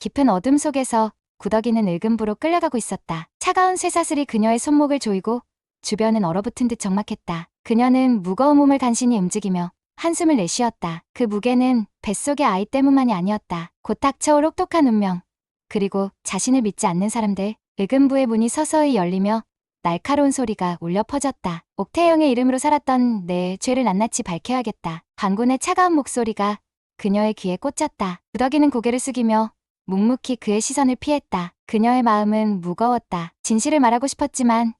깊은 어둠 속에서 구더기는 을금부로 끌려가고 있었다. 차가운 쇠사슬이 그녀의 손목을 조이고 주변은 얼어붙은 듯 적막했다. 그녀는 무거운 몸을 간신히 움직이며 한숨을 내쉬었다. 그 무게는 뱃속의 아이 때문만이 아니었다. 곧 닥쳐올 혹독한 운명. 그리고 자신을 믿지 않는 사람들. 을금부의 문이 서서히 열리며 날카로운 소리가 울려 퍼졌다. 옥태영의 이름으로 살았던 내 죄를 낱낱이 밝혀야겠다. 강군의 차가운 목소리가 그녀의 귀에 꽂혔다. 구더기는 고개를 숙이며 묵묵히 그의 시선을 피했다. 그녀의 마음은 무거웠다. 진실을 말하고 싶었지만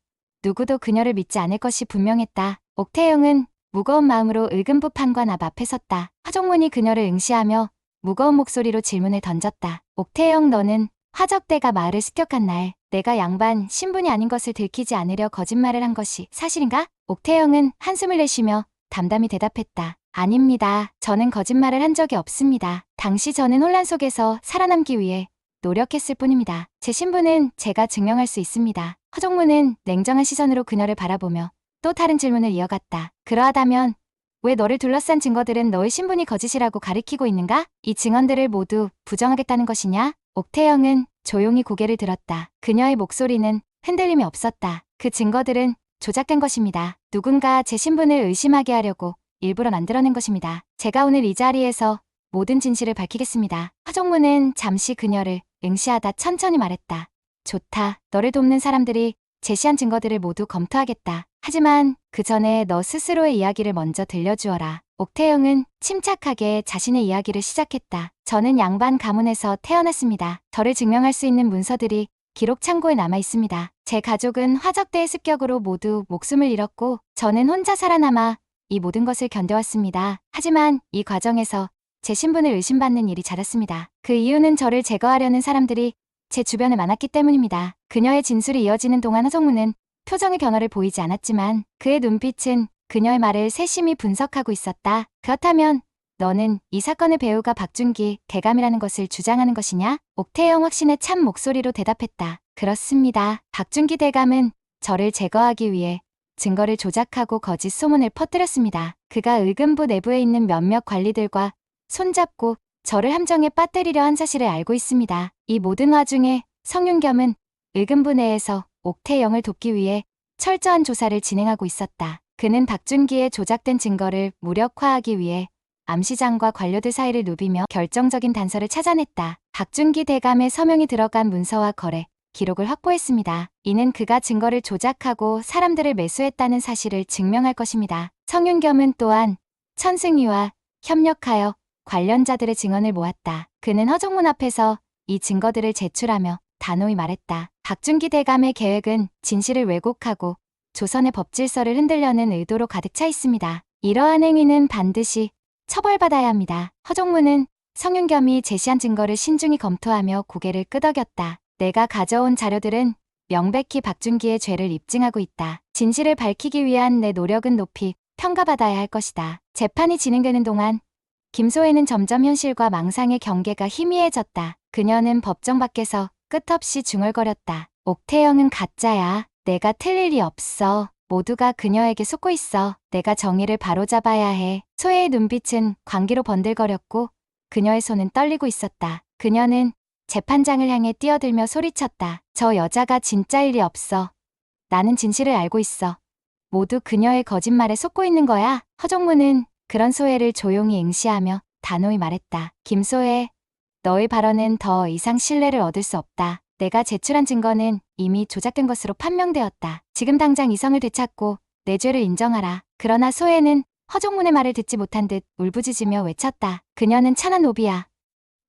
누구도 그녀를 믿지 않을 것이 분명했다. 옥태영은 무거운 마음으로 을금부 판관 앞 앞에 섰다. 화종문이 그녀를 응시하며 무거운 목소리로 질문을 던졌다. 옥태영 너는 화적대가 마을을 습격한 날 내가 양반 신분이 아닌 것을 들키지 않으려 거짓말을 한 것이 사실인가? 옥태영은 한숨을 내쉬며 담담히 대답했다. 아닙니다. 저는 거짓말을 한 적이 없습니다. 당시 저는 혼란 속에서 살아남기 위해 노력했을 뿐입니다. 제 신분은 제가 증명할 수 있습니다. 허종무는 냉정한 시선으로 그녀를 바라보며 또 다른 질문을 이어갔다. 그러하다면 왜 너를 둘러싼 증거들은 너의 신분이 거짓이라고 가리키고 있는가? 이 증언들을 모두 부정하겠다는 것이냐? 옥태영은 조용히 고개를 들었다. 그녀의 목소리는 흔들림이 없었다. 그 증거들은 조작된 것입니다. 누군가 제 신분을 의심하게 하려고 일부러 만들어낸 것입니다. 제가 오늘 이 자리에서 모든 진실을 밝히겠습니다. 화종무는 잠시 그녀를 응시하다 천천히 말했다. 좋다. 너를 돕는 사람들이 제시한 증거들을 모두 검토하겠다. 하지만 그 전에 너 스스로의 이야기를 먼저 들려주어라. 옥태영은 침착하게 자신의 이야기를 시작했다. 저는 양반 가문에서 태어났습니다. 저를 증명할 수 있는 문서들이 기록 창고에 남아 있습니다. 제 가족은 화적대의 습격으로 모두 목숨을 잃었고 저는 혼자 살아남아 이 모든 것을 견뎌왔습니다. 하지만 이 과정에서 제 신분을 의심받는 일이 잦았습니다. 그 이유는 저를 제거하려는 사람들이 제 주변에 많았기 때문입니다. 그녀의 진술이 이어지는 동안 허정무는 표정의 변화를 보이지 않았지만 그의 눈빛은 그녀의 말을 세심히 분석하고 있었다. 그렇다면 너는 이 사건의 배우가 박준기 대감이라는 것을 주장하는 것이냐? 옥태영 확신의 참 목소리로 대답했다. 그렇습니다. 박준기 대감은 저를 제거하기 위해 증거를 조작하고 거짓 소문을 퍼뜨렸습니다. 그가 의금부 내부에 있는 몇몇 관리들과 손잡고 저를 함정에 빠뜨리려 한 사실을 알고 있습니다. 이 모든 와중에 성윤겸은 의금부 내에서 옥태영을 돕기 위해 철저한 조사를 진행하고 있었다. 그는 박준기의 조작된 증거를 무력화하기 위해 암시장과 관료들 사이를 누비며 결정적인 단서를 찾아냈다. 박준기 대감의 서명이 들어간 문서와 거래, 기록을 확보했습니다. 이는 그가 증거를 조작하고 사람들을 매수했다는 사실을 증명할 것입니다. 성윤겸은 또한 천승위와 협력하여 관련자들의 증언을 모았다. 그는 허정문 앞에서 이 증거들을 제출하며 단호히 말했다. 박준기 대감의 계획은 진실을 왜곡하고 조선의 법질서를 흔들려는 의도로 가득 차 있습니다. 이러한 행위는 반드시 처벌받아야 합니다. 허종무는 성윤겸이 제시한 증거를 신중히 검토하며 고개를 끄덕였다. 내가 가져온 자료들은 명백히 박준기의 죄를 입증하고 있다. 진실을 밝히기 위한 내 노력은 높이 평가받아야 할 것이다. 재판이 진행되는 동안 김소혜는 점점 현실과 망상의 경계가 희미해졌다. 그녀는 법정 밖에서 끝없이 중얼거렸다. 옥태영은 가짜야. 내가 틀릴 리 없어. 모두가 그녀에게 속고 있어. 내가 정의를 바로잡아야 해. 소혜의 눈빛은 광기로 번들거렸고 그녀의 손은 떨리고 있었다. 그녀는 재판장을 향해 뛰어들며 소리쳤다. 저 여자가 진짜일 리 없어. 나는 진실을 알고 있어. 모두 그녀의 거짓말에 속고 있는 거야. 허정무는 그런 소혜를 조용히 응시하며 단호히 말했다. 김소혜, 너의 발언은 더 이상 신뢰를 얻을 수 없다. 내가 제출한 증거는 이미 조작된 것으로 판명되었다. 지금 당장 이성을 되찾고 내 죄를 인정하라. 그러나 소혜는 허종문의 말을 듣지 못한 듯 울부짖으며 외쳤다. 그녀는 찬한 노비야.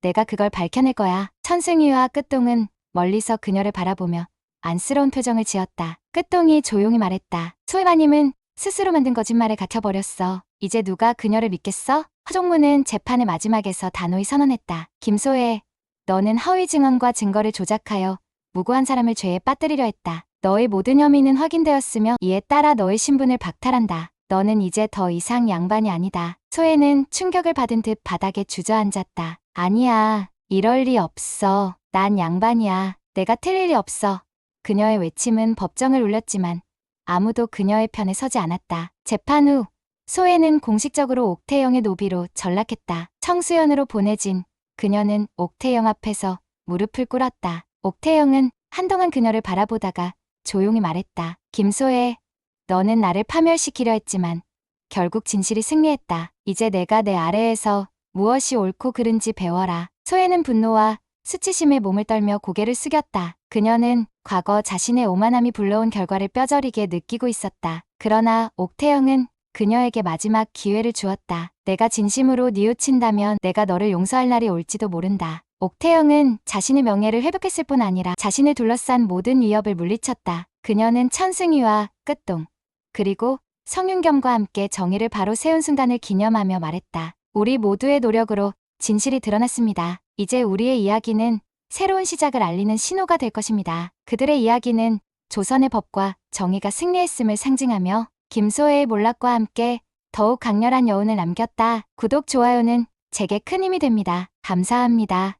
내가 그걸 밝혀낼 거야. 천승희와 끝동은 멀리서 그녀를 바라보며 안쓰러운 표정을 지었다. 끝동이 조용히 말했다. 소혜마님은 스스로 만든 거짓말에 갇혀버렸어. 이제 누가 그녀를 믿겠어? 허종문은 재판의 마지막에서 단호히 선언했다. 김소혜, 너는 허위 증언과 증거를 조작하여 무고한 사람을 죄에 빠뜨리려 했다. 너의 모든 혐의는 확인되었으며 이에 따라 너의 신분을 박탈한다. 너는 이제 더 이상 양반이 아니다. 소혜는 충격을 받은 듯 바닥에 주저앉았다. 아니야, 이럴 리 없어. 난 양반이야. 내가 틀릴 리 없어. 그녀의 외침은 법정을 울렸지만 아무도 그녀의 편에 서지 않았다. 재판 후 소혜는 공식적으로 옥태영의 노비로 전락했다. 청수연으로 보내진 그녀는 옥태영 앞에서 무릎을 꿇었다. 옥태영은 한동안 그녀를 바라보다가 조용히 말했다. 김소혜, 너는 나를 파멸시키려 했지만 결국 진실이 승리했다. 이제 내가 내 아래에서 무엇이 옳고 그른지 배워라. 소혜는 분노와 수치심에 몸을 떨며 고개를 숙였다. 그녀는 과거 자신의 오만함이 불러온 결과를 뼈저리게 느끼고 있었다. 그러나 옥태영은 그녀에게 마지막 기회를 주었다. 내가 진심으로 뉘우친다면 내가 너를 용서할 날이 올지도 모른다. 옥태영은 자신의 명예를 회복했을 뿐 아니라 자신을 둘러싼 모든 위협을 물리쳤다. 그녀는 천승희와 끝동, 그리고 성윤겸과 함께 정의를 바로 세운 순간을 기념하며 말했다. 우리 모두의 노력으로 진실이 드러났습니다. 이제 우리의 이야기는 새로운 시작을 알리는 신호가 될 것입니다. 그들의 이야기는 조선의 법과 정의가 승리했음을 상징하며 김소혜의 몰락과 함께 더욱 강렬한 여운을 남겼다. 구독, 좋아요는 제게 큰 힘이 됩니다. 감사합니다.